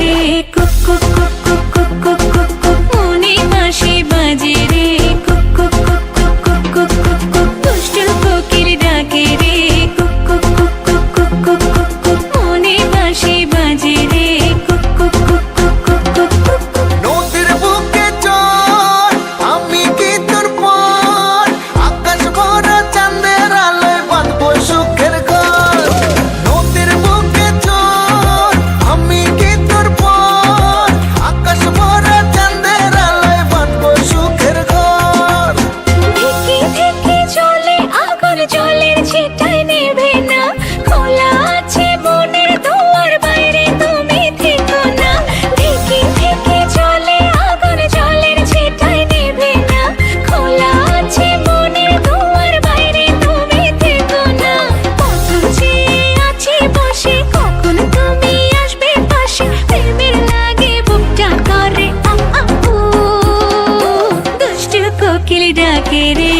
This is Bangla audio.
রে কোকিল ডাকে রে